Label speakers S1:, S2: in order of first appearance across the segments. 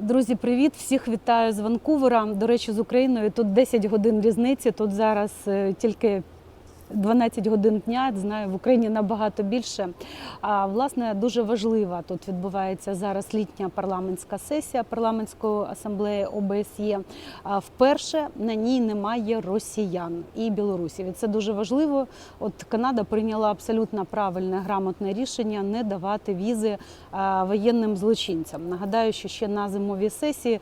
S1: Друзі, привіт! Всіх вітаю з Ванкувера. До речі, з Україною тут 10 годин різниці. Тут зараз е, тільки 12 годин дня. Знаю, в Україні набагато більше. А власне дуже важлива тут відбувається зараз літня парламентська сесія парламентської асамблеї ОБСЄ. Вперше на ній немає росіян і білорусів. І це дуже важливо. От Канада прийняла абсолютно правильне грамотне рішення не давати візи воєнним злочинцям. Нагадаю, що ще на зимовій сесії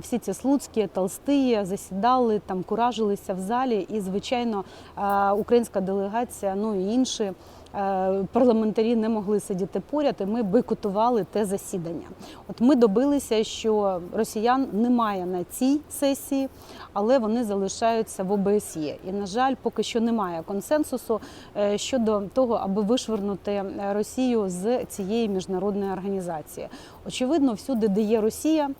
S1: всі ці слуцькі, толстиї засідали там, куражилися в залі, і звичайно, а, українська делегація, ну і інші. е, Парламентарі не могли сидіти поряд, і ми бойкотували те засідання. От ми добилися, що росіян немає на цій сесії, але вони залишаються в ОБСЄ. І, на жаль, поки що немає консенсусу е, щодо того, аби вишвернути Росію з цієї міжнародної організації. Очевидно, всюди, де є Росія.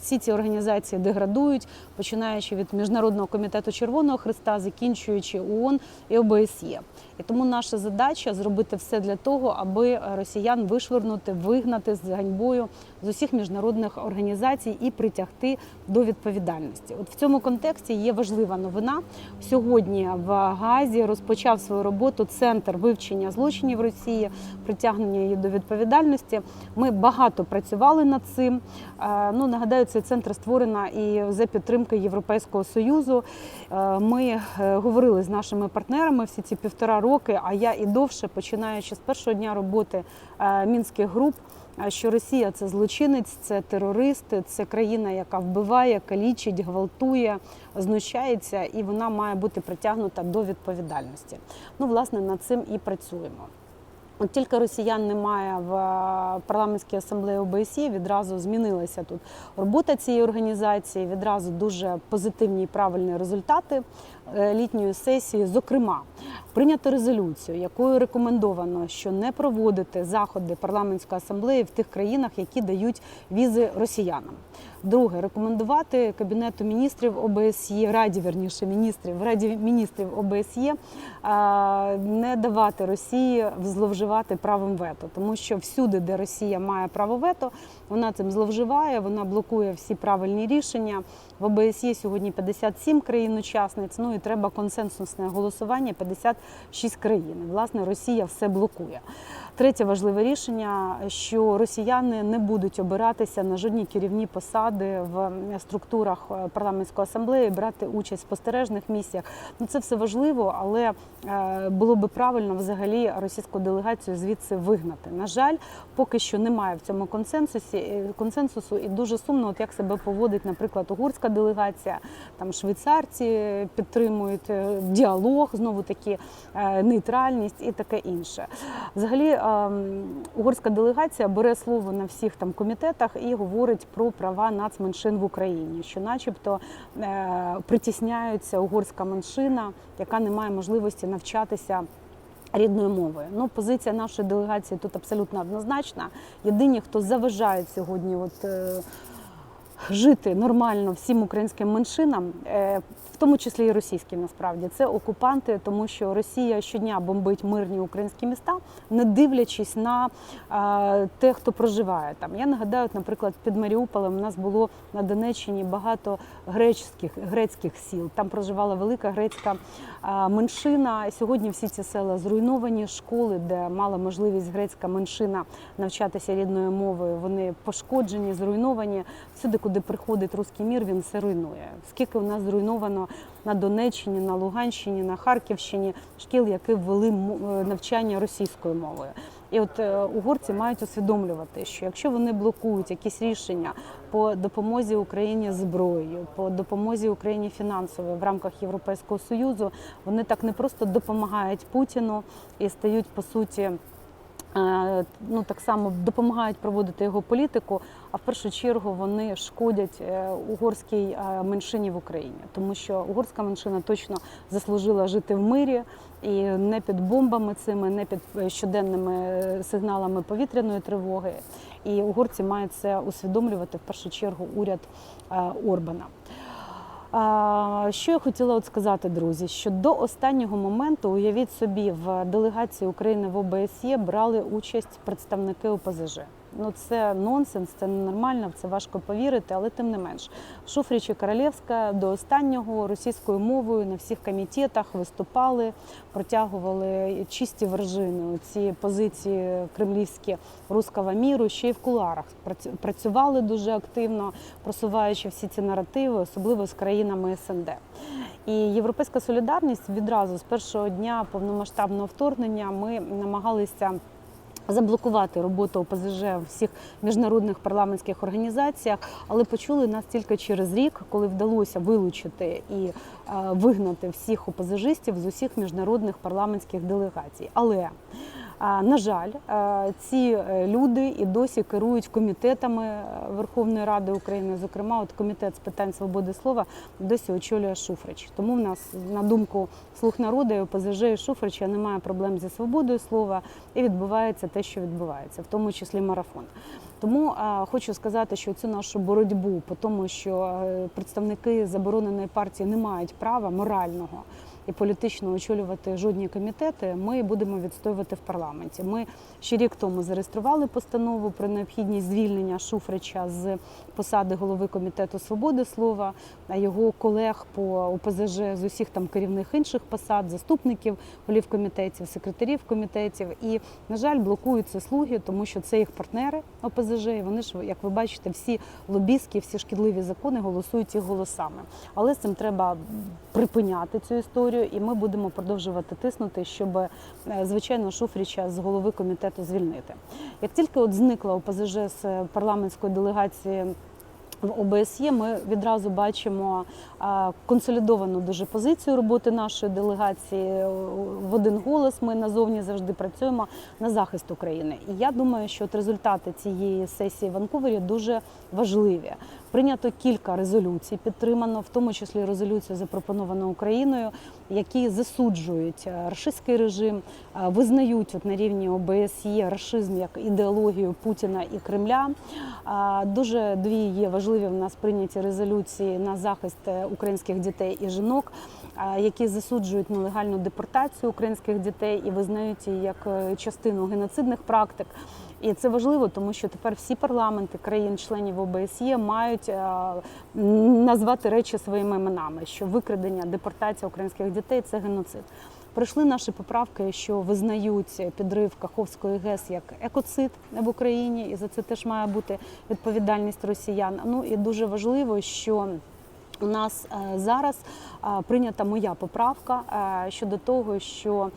S1: Всі ці організації деградують, починаючи від Міжнародного комітету Червоного Христа, закінчуючи ООН і ОБСЄ. І тому наша задача зробити все для того, аби росіян вишвернути, вигнати з ганьбою з усіх міжнародних організацій і притягти до відповідальності. От в цьому контексті є важлива новина. Сьогодні в Газі розпочав свою роботу центр вивчення злочинів Росії, притягнення її до відповідальності. Ми багато працювали над цим. Е, Ну нагадаю, цей центр створено і за підтримки Європейського союзу. Е, Ми е, говорили з нашими партнерами всі ці півтора роки, а я і довше, починаючи з першого дня роботи е, мінських груп. Що Росія це злочинець, це терористи, це країна, яка вбиває, калічить, гвалтує, знущається, і вона має бути притягнута до відповідальності. Ну, власне, над цим і працюємо. От тільки росіян немає в е, парламентській асамблеї ОБСЄ, відразу змінилася тут робота цієї організації. Відразу дуже позитивні і правильні результати літньої сесії. Зокрема, прийнято резолюцію, якою рекомендовано, що не проводити заходи парламентської асамблеї в тих країнах, які дають візи росіянам. Друге, рекомендувати кабінету міністрів ОБСЄ, раді верніше міністрів, раді міністрів ОБСЄ не давати Росії зловживати правом вето, тому що всюди, де Росія має право вето, вона цим зловживає, вона блокує всі правильні рішення. В ОБСЄ сьогодні 57 країн-учасниць. Ну і треба консенсусне голосування 56 країн. Власне, Росія все блокує. Третє важливе рішення, що росіяни не будуть обиратися на жодні керівні посади в структурах е, парламентської асамблеї, брати участь в спостережних місіях. Ну це все важливо, але е, було би правильно взагалі російську делегацію звідси вигнати. На жаль, поки що немає в цьому консенсусі е, консенсусу, і дуже сумно, от як себе поводить, наприклад, угорська делегація, там швейцарці підтримують діалог, знову таки нейтральність і таке інше. Взагалі, угорська делегація бере слово на всіх там комітетах і говорить про права нацменшин в Україні, що, начебто, е, притісняється угорська меншина, яка не має можливості навчатися. Рідною мовою. Ну, позиція нашої делегації тут абсолютно однозначна. Єдині, хто заважає сьогодні, от е, жити нормально всім українським меншинам, е, в тому числі і російським, насправді, це окупанти, тому що Росія щодня бомбить мирні українські міста, не дивлячись на е, те, хто проживає там. Я нагадаю, наприклад, під Маріуполем у нас було на Донеччині багато гречських грецьких сіл. Там проживала велика грецька е, меншина. Сьогодні всі ці села зруйновані, школи, де мала можливість грецька меншина навчатися рідною мовою. Вони пошкоджені, зруйновані. Всюди, куди приходить руський мір, він все руйнує. Скільки у нас зруйновано на Донеччині, на Луганщині, на Харківщині шкіл, які ввели е, навчання російською мовою. І от е, угорці мають усвідомлювати, що якщо вони блокують якісь рішення по допомозі Україні зброєю, по допомозі Україні фінансовою в рамках Європейського союзу, вони так не просто допомагають Путіну і стають по суті. Е, Ну, так само допомагають проводити його політику, а в першу чергу вони шкодять е, угорській е, меншині в Україні, тому що угорська меншина точно заслужила жити в мирі і не під бомбами цими, не під щоденними сигналами повітряної тривоги. І угорці мають це усвідомлювати в першу чергу уряд Орбана. Що я хотіла от сказати, друзі, що до останнього моменту, уявіть собі, в делегації України в ОБСЄ брали участь представники ОПЗЖ. Ну це нонсенс, це ненормально, це важко повірити, але тим не менш. Шуфрич і Королевська до останнього російською мовою на всіх комітетах виступали, протягували чисті вержини. Ці позиції кремлівські руського міру ще й в кулуарах Прац- працювали дуже активно, просуваючи всі ці наративи, особливо з країнами СНД. І європейська солідарність відразу з першого дня повномасштабного вторгнення ми намагалися. Заблокувати роботу ОПЗЖ в всіх міжнародних парламентських організаціях, але почули нас тільки через рік, коли вдалося вилучити і е, вигнати всіх ОПЗЖистів з усіх міжнародних парламентських делегацій. Але На жаль, ці е, люди і досі керують комітетами е, Верховної Ради України. Зокрема, от комітет з питань свободи слова досі очолює Шуфрич. Тому в нас, на думку слух народу, і ОПЗЖ і Шуфрича немає проблем зі свободою слова і відбувається те, що відбувається, в тому числі марафон. Тому хочу сказати, що цю нашу боротьбу по тому, що е, представники забороненої партії не мають права морального і політично очолювати жодні комітети, ми будемо відстоювати в парламенті. Ми ще рік тому зареєстрували постанову про необхідність звільнення Шуфрича з посади голови комітету свободи слова, а його колег по ОПЗЖ з усіх там керівних інших посад, заступників голів комітетів, секретарів комітетів. І на жаль, блокуються слуги, тому що це їх партнери ОПЗЖ. І вони ж, як ви бачите, всі лобістські, всі шкідливі закони голосують їх голосами. Але з цим треба припиняти цю історію, і ми будемо продовжувати тиснути, щоб е, звичайно Шуфріча з голови комітету звільнити. Як тільки от зникла ОПЗЖ з парламентської делегації. В ОБСЄ ми відразу бачимо консолідовану дуже позицію роботи нашої делегації. В один голос ми назовні завжди працюємо на захист України. І я думаю, що от результати цієї сесії в Ванкувері дуже важливі. Прийнято кілька резолюцій, підтримано, в тому числі резолюцію запропоновану Україною, які засуджують е, рашистський режим, е, визнають от на рівні ОБСЄ рашизм як ідеологію Путіна і Кремля. А, Дуже дві є важливі в нас прийняті резолюції на захист е, українських дітей і жінок, які засуджують нелегальну депортацію українських дітей і визнають її як е, частину геноцидних практик. І це важливо, тому що тепер всі парламенти країн-членів ОБСЄ мають е, назвати речі своїми іменами, що викрадення, депортація українських дітей це геноцид. Прийшли наші поправки, що визнають підрив Каховської ГЕС як екоцид в Україні, і за це теж має бути відповідальність росіян. Ну і дуже важливо, що у нас е, зараз е, прийнята моя поправка е, щодо того, що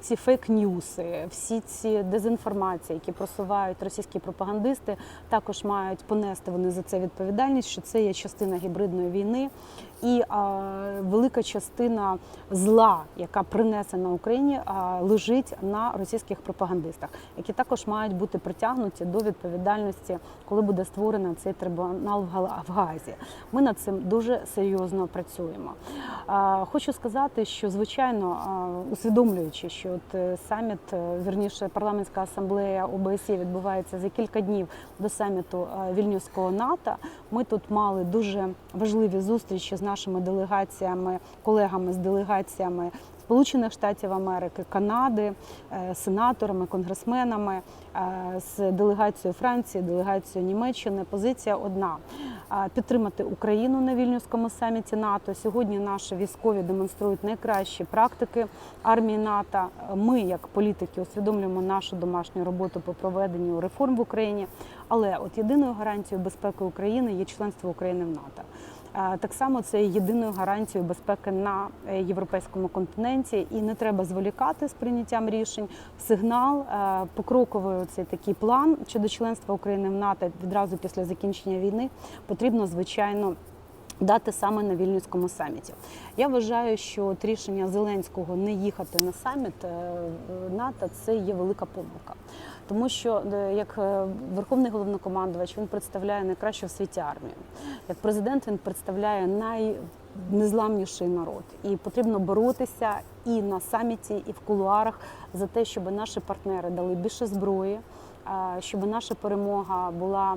S1: ці фейк-ньюси, всі ці дезінформації, які просувають російські пропагандисти, також мають понести вони за це відповідальність, що це є частина гібридної війни, і велика частина зла, яка принесена Україні, лежить на російських пропагандистах, які також мають бути притягнуті до відповідальності, коли буде створено цей трибунал в Гаазі. Ми над цим дуже серйозно працюємо. Хочу сказати, що звичайно, усвідомлюючи, що от е, саміт, е, вірніше, парламентська асамблея ОБСЄ відбувається за кілька днів до саміту е, Вільнюського НАТО. Ми тут мали дуже важливі зустрічі з нашими делегаціями, колегами з делегаціями. Сполучених Штатів Америки, Канади, е, сенаторами, конгресменами, е, з делегацією Франції, делегацією Німеччини. Позиція одна е, підтримати Україну на вільнюському саміті НАТО. Сьогодні наші військові демонструють найкращі практики армії НАТО. Ми, як політики, усвідомлюємо нашу домашню роботу по проведенню реформ в Україні. Але от єдиною гарантією безпеки України є членство України в НАТО. Так само це є єдиною гарантією безпеки на е, європейському континенті, і не треба зволікати з прийняттям рішень. Сигнал е, покроковий цей такий план щодо членства України в НАТО відразу після закінчення війни потрібно звичайно. Дати саме на вільнюському саміті. Я вважаю, що от рішення Зеленського не їхати на саміт е, НАТО це є велика помилка. Тому що е, як е, верховний головнокомандувач він представляє найкращу в світі армію. Як президент він представляє найнезламніший народ, і потрібно боротися і на саміті, і в кулуарах за те, щоб наші партнери дали більше зброї. е, Щоб наша перемога була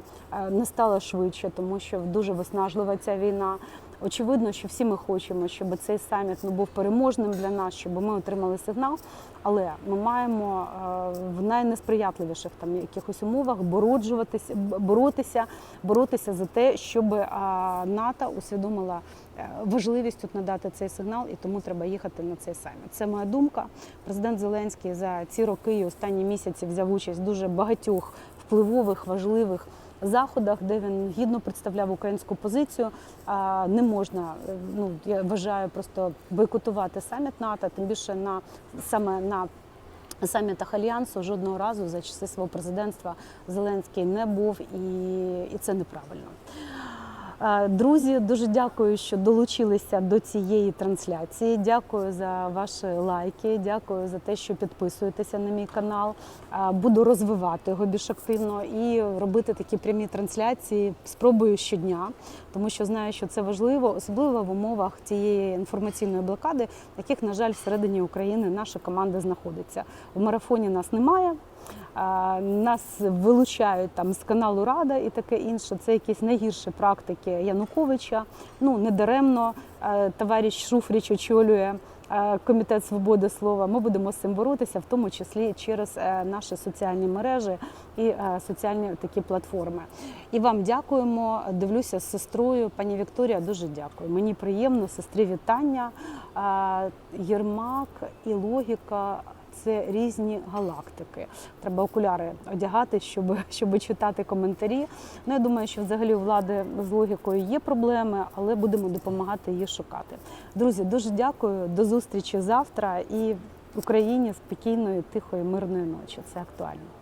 S1: не стала швидше, тому що дуже виснажлива ця війна. Очевидно, що всі ми хочемо, щоб цей саміт ну, був переможним для нас, щоб ми отримали сигнал. Але ми маємо е, в найнесприятливіших там якихось умовах бороджуватися, боротися, боротися за те, щоб е, НАТО усвідомила е, важливість тут надати цей сигнал, і тому треба їхати на цей саміт. Це моя думка. Президент Зеленський за ці роки і останні місяці взяв участь в дуже багатьох впливових, важливих заходах, де він гідно представляв українську позицію. Не можна, е, ну я вважаю, просто бойкотувати саміт НАТО, тим більше на саме на самітах альянсу жодного разу за часи свого президентства Зеленський не був, і, і це неправильно. Е, Друзі, дуже дякую, що долучилися до цієї трансляції. Дякую за ваші лайки. Дякую за те, що підписуєтеся на мій канал. Е, Буду розвивати його більш активно і робити такі прямі трансляції. Спробую щодня, тому що знаю, що це важливо, особливо в умовах цієї інформаційної блокади, яких, на жаль, всередині України наша команда знаходиться. В марафоні нас немає. Нас вилучають там з каналу Рада і таке інше. Це якісь найгірші практики Януковича. Ну недаремно е, товариш Шуфріч очолює е, комітет свободи слова. Ми будемо з цим боротися, в тому числі через е, наші соціальні мережі і соціальні такі платформи. І вам дякуємо. Дивлюся з сестрою. Пані Вікторія, дуже дякую. Мені приємно, сестрі вітання. Єрмак і логіка це різні галактики. Треба окуляри одягати, щоб, щоб читати коментарі. Ну, я думаю, що взагалі у влади з логікою є проблеми, але будемо допомагати її шукати. Друзі, дуже дякую. До зустрічі завтра і Україні спокійної, тихої, мирної ночі. Це актуально.